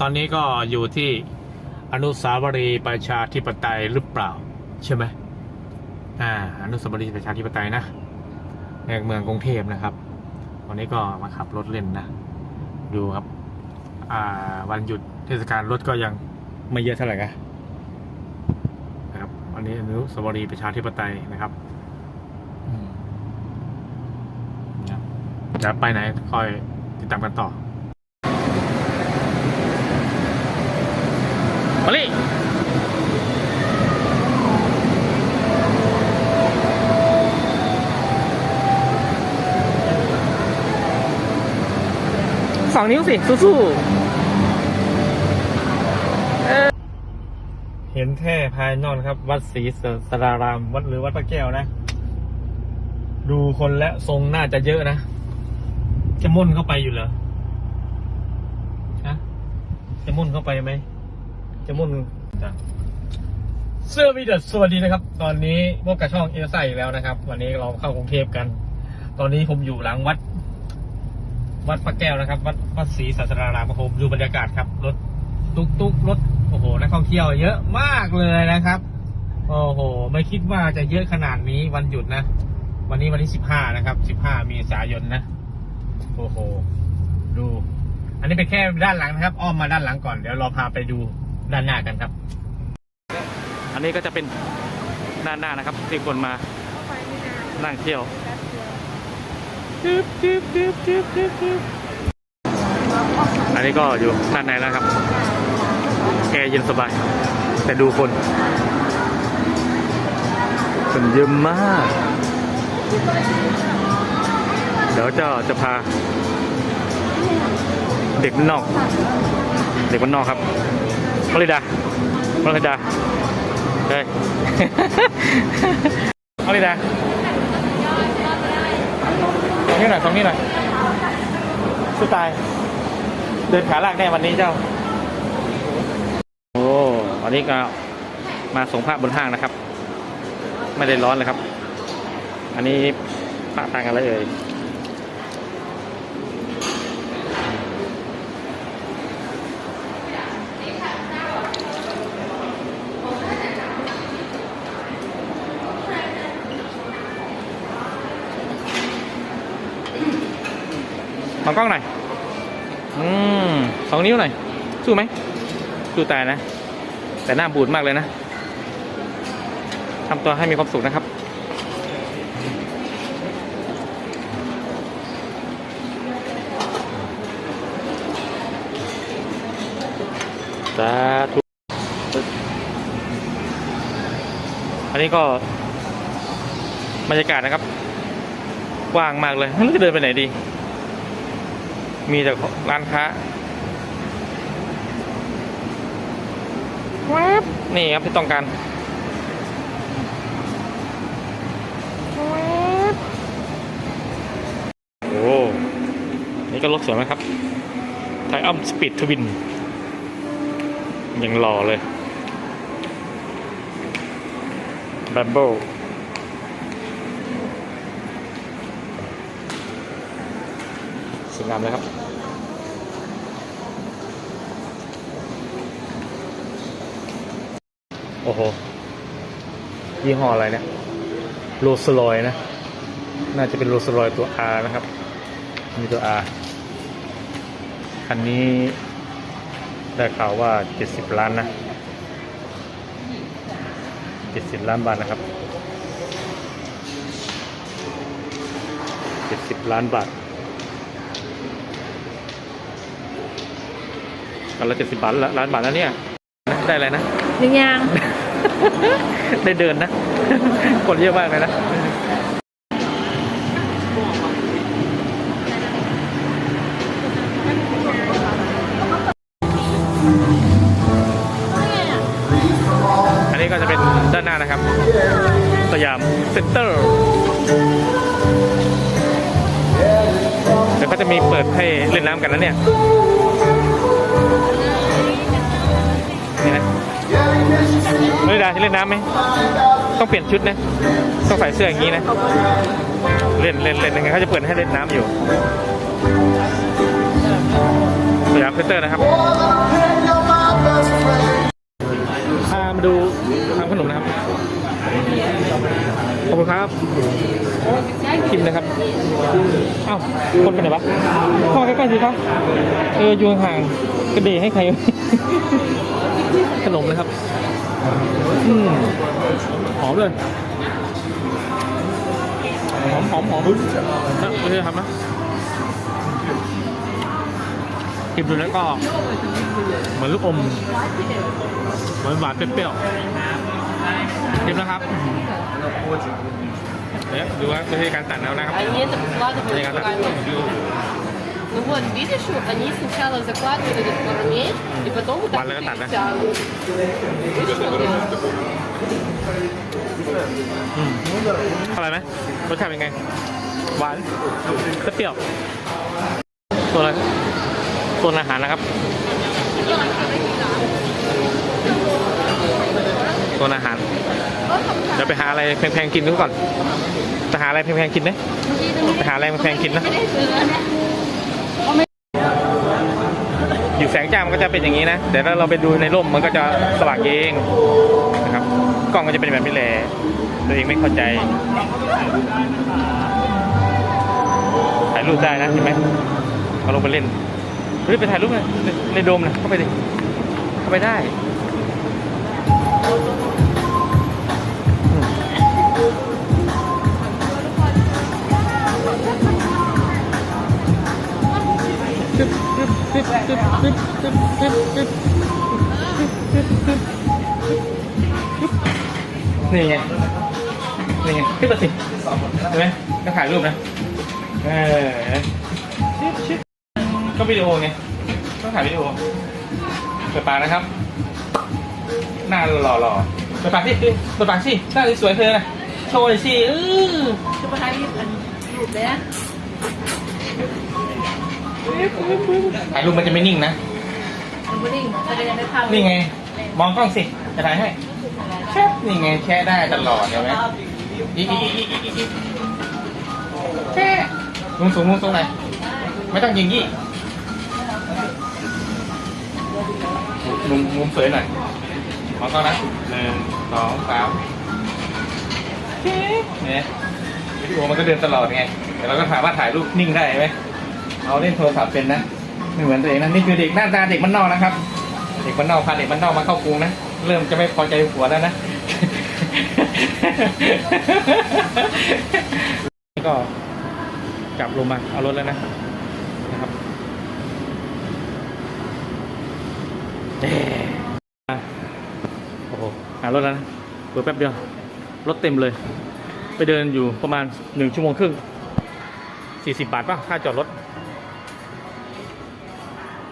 ตอนนี้ก็อยู่ที่อนุสาวรีย์ประชาธิปไตยหรือเปล่า ใช่ไหมอ่าอนุสาวรีย์ประชาธิปไตยนะในเมืองกรุงเทพนะครับวันนี้ก็มาขับรถเล่นนะ ดูครับ อ่า วันหยุดเทศกาลรถก็ยังไม่เยอะเท่าไหร่นะนะครับวันนี้อนุสาวรีย์ประชาธิปไตยนะครับจะไปไหนคอยติดตามกันต่อ มาลิสองนิ้วสิ สู้เห็นแค่ภายนอกครับ วัดศรีสราราม วัดหรือวัดพระแก้วนะ ดูคนและทรงน่าจะเยอะนะ จะมุ่นเข้าไปอยู่เหรอ ฮะ จะมุ่นเข้าไปไหม จะมุ่นจ้ะเสื้อวีเดสวัสดีนะครับ ตอนนี้พวกกระช่องเอลซ่าอีกแล้วนะครับ วันนี้เราเข้ากรุงเทพกัน ตอนนี้ผมอยู่หลังวัด วัดพระแก้วนะครับ วัดวัดศรีสัสรารามครับผมดูบรรยากาศครับรถตุกตุกรถโอ้โหนักท่องเที่ยวเยอะมากเลยนะครับโอ้โห ไม่คิดว่าจะเยอะขนาดนี้วันหยุดนะ วันนี้วันที่สิบห้านะครับสิบห้าเมษายนนะโอ้โห ดู อันนี้เป็นแค่ด้านหลังนะครับ อ้อมมาด้านหลังก่อนเดี๋ยวเราพาไปดู ด้านหน้ากันครับๆอันนี้ก็จะเป็นด้านหน้านะครับ ที่คนมานั่งเที่ยวจึ๊บจึ๊บจึ๊บจึ๊บจึ๊บจึ๊บอันนี้ก็อยู่ด้านในแล้วครับแอร์เย็นสบาย แต่ดูคน คนเยอะมาก เดี๋ยวจะจะพา เด็กบ้านนอก เด็กบ้านนอกครับ มาริดามาริดาเฮ้ยมาริดาตรงนี้หน่อยตรงนี้หน่อยสู้ตายเดินขาลากแน่วันนี้เจ้า โอ้อันนี้ก็มาส่งพระบนห้างนะครับ ไม่ได้ร้อนเลยครับ อันนี้พระต่างกันเลยเอ่ย มองกล้องหน่อย อืมสองนิ้วหน่อย สู้ไหม สู้ตายนะ แต่หน้าบูดมากเลยนะทำตัวให้มีความสุขนะครับสาธุอันนี้ก็บรรยากาศนะครับว้างมากเลยไม่รู้จะเดินไปไหนดี มีแต่ร้านค้าแวบนี่ครับที่ต้องการแวบโอ้นี่ก็รถสวยไหมครับไทอัมสปีดทวิน ยังหล่อเลยแบมโบสวย งามเลยครับโอ้โห ยี่ห้ออะไรเนี่ยโรสลอยนะ น่าจะเป็นโรสลอยตัว R นะครับ มีตัว R คันนี้ได้ข่าวว่า 70 ล้านนะ 70 ล้านบาทนะครับ 70 ล้านบาท กันละ70บาทละล้านบาทแล้วเนี่ยได้อะไรนะยังยังได้เดินนะ คนเยอะมากเลยนะอันนี้ก็จะเป็นด้านหน้านะครับ สยามเซ็นเตอร์เดี๋ยวก็จะมีเปิดให้เล่นน้ำกันนะเนี่ย นี่นะไม่ได้เล่นน้ำไหม ต้องเปลี่ยนชุดนะ ต้องใส่เสื้ออย่างนี้นะ เล่นเล่นเล่นยังไงเขาจะเปิดให้เล่นน้ำอยู่สยามเซ็นเตอร์นะครับพามาดูทำขนมนะครับ ขอบคุณครับ กินนะครับอ้าวคนไปไหนวะเข้ามาใกล้ๆสิครับเอออยู่ห่างๆกระเดให้ใคร ขนมนะครับอืมหอมเลยหอมหอมหอมนะไม่ได้ทำนะกินดูแล้วก็ เหมือนลูกอมหวานหวานๆเปรี้ยวๆกินนะครับ เนี่ยดูว่าวิธีการตัดแล้วนะครับ Они это выкладывают Я готов. руками. Ну вот, видишь, вот они сначала закладывают этот карамель, и потом вот так Валя вот их готова, да? тянут. Видишь, как делают? อืมอร่อยไหมรสชาติเป็นไง หวานเปรี้ยวตัวอะไรตัวอาหารนะครับตัวอาหาร เ ดี๋ยวไปหาอะไรแพงๆกินดูก่อนจะหาอะไรแพงๆกินไหมไปหาอะไรแพงๆกินนะอยู่แสงจ้ามันก็จะเป็นอย่างนี้นะแต่ถ้าเราไปดูในร่มมันก็จะสว่างเองนะครับกล้องก็จะเป็นแบบนี้แหละตัวเองไม่เข้าใจถ่ายรูปได้นะเห็นไหมเอาลงไปเล่นเฮ้ยไปถ่ายรูปในในในโดมนะเข้าไปดิเข้าไปได้ นี่ไง นี่ไงขึ้นมาสิเห็นไหมก็ถ่ายรูปนะ เออชิปชิปก็วิดีโอไงต้องถ่ายวิดีโอเปปากนะครับ หน้าหล่อหล่อเปปากสิเปิดปากสิหน้าสวยเธอนะโชว์ยสิเออจะไปถ่ายรูนรูปเลยนะ ถ่ายรูปมันจะไม่นิ่งนะมันไม่ได้แสดงในภาพนี่ไง มองกล้องสิ จะถ่ายให้แค่นี่ไงแค่ได้ตลอดเห็นไหมอีกอีกอีกอีกอีกอีกแค่มุมสูงมุมสูงหน่อยไม่ต้องยิงยี่มุมมุมสวยหน่อยมองกล้องนะหนึ่งสองสามเนี่ยวิดีโอมันก็เดินตลอดไงแต่เราก็ถามว่าถ่ายรูปนิ่งได้ไหม เอาเล่นโทรศัพท์เป็นนะไม่เหมือนตัวเองนะนี่คือเด็กหน้าตาเด็กมันนอกนะครับ เด็กมันนอกพาเด็กมันนอกมาเข้ากรุงนะเริ่มจะไม่พอใจผัวแล้วนะก็กลับลงมาเอารถแล้วนะนะครับเออโอ้โหหารถแล้วนะเปิดแป๊บเดียวรถเต็มเลย ไปเดินอยู่ประมาณหนึ่งชั่วโมงครึ่งสี่สิบบาทป่ะค่าจอดรถ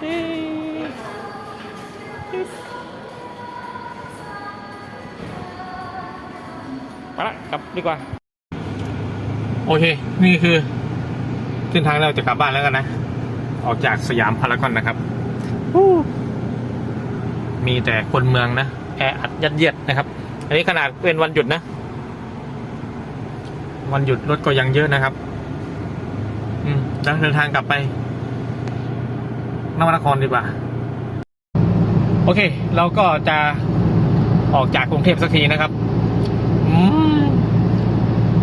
มาละกลับดีกว่า โอเค นี่คือเส้นทางเราจะกลับบ้านแล้วกันนะ ออกจากสยามพารากอนนะครับ มีแต่คนเมืองนะ แออัดยัดเยียดนะครับ อันนี้ขนาดเป็นวันหยุดนะ วันหยุดรถก็ยังเยอะนะครับ อืมเดินทางกลับไป นวนครดีกว่า โอเค เราก็จะออกจากกรุงเทพสักทีนะครับ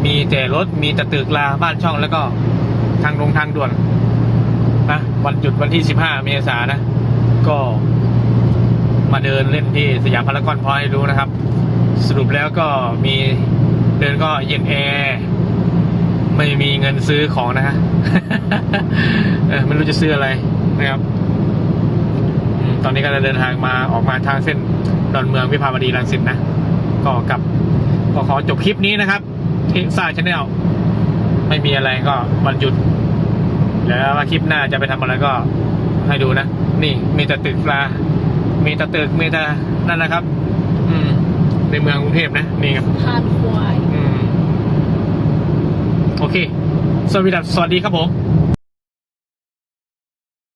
มีแต่รถมีแต่ตึกลาบ้านช่องแล้วก็ทางลงทางด่วนนะวันหยุดวันที่ 15 เมษายนนะ ก็มาเดินเล่นที่สยามพารากอนพอให้รู้นะครับ สรุปแล้วก็มีเดินก็เย็นแอร์ไม่มีเงินซื้อของนะฮะไม่รู้จะซื้ออะไรนะครับ อืมตอนนี้ก็จะเดินทางมาออกมาทางเส้นดอนเมืองวิภาวดีรังสิตนะ ก็กลับก็ขอจบคลิปนี้นะครับที่ซ่าชาแนลไม่มีอะไรก็วันหยุด แล้วว่าคลิปหน้าจะไปทำอะไรก็ให้ดูนะ นี่มีแต่ตึกปลา มีแต่ตึกมีแต่นั่นนะครับ อืม ในเมืองกรุงเทพนะ นี่ครับทานควาย อืม โอเค สวัสดีครับสวัสดีครับผม